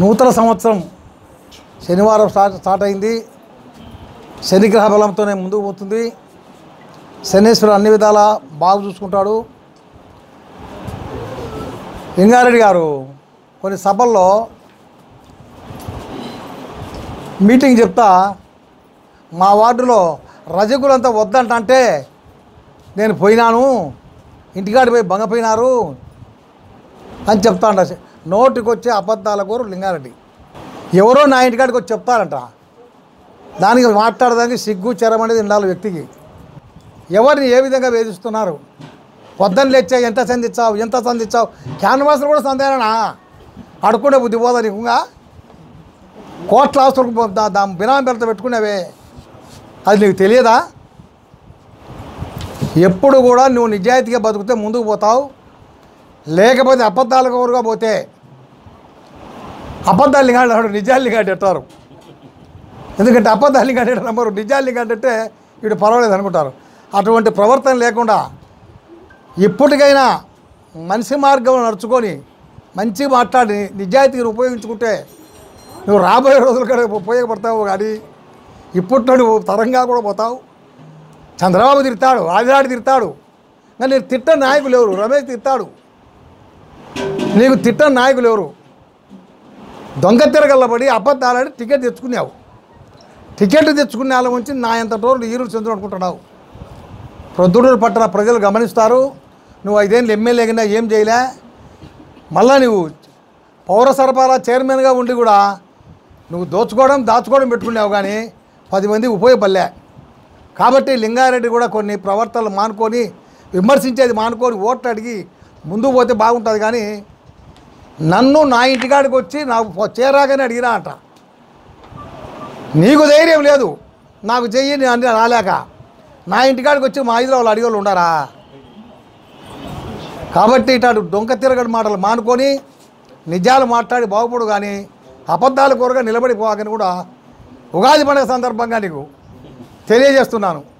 నూతన సంవత్సరం శనివారం స్టార్ట్ స్టార్ట్ అయింది. శనిగ్రహ బలంతోనే ముందుకు పోతుంది. శనీశ్వరుడు అన్ని విధాలా బాగు చూసుకుంటాడు. లింగారెడ్డి గారు కొన్ని సభల్లో మీటింగ్ చెప్తా మా వార్డులో రజకులంతా వద్దంట అంటే నేను పోయినాను ఇంటికాడి పోయి బంగపోయినారు అని చెప్తా అంట నోటికి వచ్చే అబద్ధాల కోరు లింగారెడ్డి. ఎవరో నా ఇంటికాడికి వచ్చి చెప్తారంట. దానికి మాట్లాడడానికి సిగ్గు చెరం అనేది ఉండాలి వ్యక్తికి. ఎవరిని ఏ విధంగా వేధిస్తున్నారు? పొద్దున్న లేచా ఎంత సంధించావు ఎంత సంధించావు క్యాన్వాసులు కూడా సందేనా అడుక్కునే బుద్ధి పోదా నీకుగా? కోట్ల ఆస్తులకు దా- దా బినామీ పేరుతో పెట్టుకునేవే. అది నీకు తెలియదా? ఎప్పుడు కూడా నువ్వు నిజాయితీగా బతికితే ముందుకు పోతావు. లేకపోతే అబద్ధాలకు కోరుగా పోతే అబద్ధాలు కాడు నిజాల్ని కాడు ఎందుకంటే అబద్ధాలు కాడేట నమ్మరు. నిజాల్ని కాడంటే వీడు పర్వాలేదు అనుకుంటారు. అటువంటి ప్రవర్తన లేకుండా ఇప్పటికైనా మనిషి మార్గం నడుచుకొని మంచి మాట్లాడి నిజాయితీని ఉపయోగించుకుంటే నువ్వు రాబోయే రోజులు కూడా ఉపయోగపడతావు కానీ ఇప్పట్లో నువ్వు తరంగా కూడా పోతావు. చంద్రబాబు తిడతాడు ఆదినాడు తిడతాడు. కానీ నేను తిట్ట నాయకులు ఎవరు? రమేష్ తిట్టాడు నీకు తిట్ట నాయకులు ఎవరు? దొంగ తిరగల్లబడి అబద్ధాలని టికెట్ తెచ్చుకున్నావు టికెట్ తెచ్చుకునే వాళ్ళ నుంచి నా ఎంత టోర్లు ఈరుడు చంద్రుడు అనుకుంటున్నావు? ప్రొద్దుడూరు పట్టణ ప్రజలు గమనిస్తారు. నువ్వు ఐదేళ్ళు ఎమ్మెల్యే కింద ఏం చేయలే? మళ్ళా నువ్వు పౌర సరఫరా చైర్మన్గా ఉండి కూడా నువ్వు దోచుకోవడం దాచుకోవడం పెట్టుకున్నావు కానీ పది మంది ఉపయోగపడలే. కాబట్టి లింగారెడ్డి కూడా కొన్ని ప్రవర్తనలు మానుకొని విమర్శించేది మానుకొని ఓట్లు అడిగి ముందుకు పోతే బాగుంటుంది కానీ నన్ను నా ఇంటికాడికి వచ్చి నాకు చేరాగానే అడిగినా అంట. నీకు ధైర్యం లేదు. నాకు చెయ్యి నేను అన్ని రాలేక. నా ఇంటికాడికి వచ్చి మా ఐదులో వాళ్ళు ఉండారా? కాబట్టి ఇటాడు డొంక తిరగడి మాటలు మానుకొని నిజాలు మాట్లాడి బాగుపడు కానీ అబద్ధాల కూరగా నిలబడిపోవాలని కూడా ఉగాది పండుగ సందర్భంగా నీకు తెలియజేస్తున్నాను.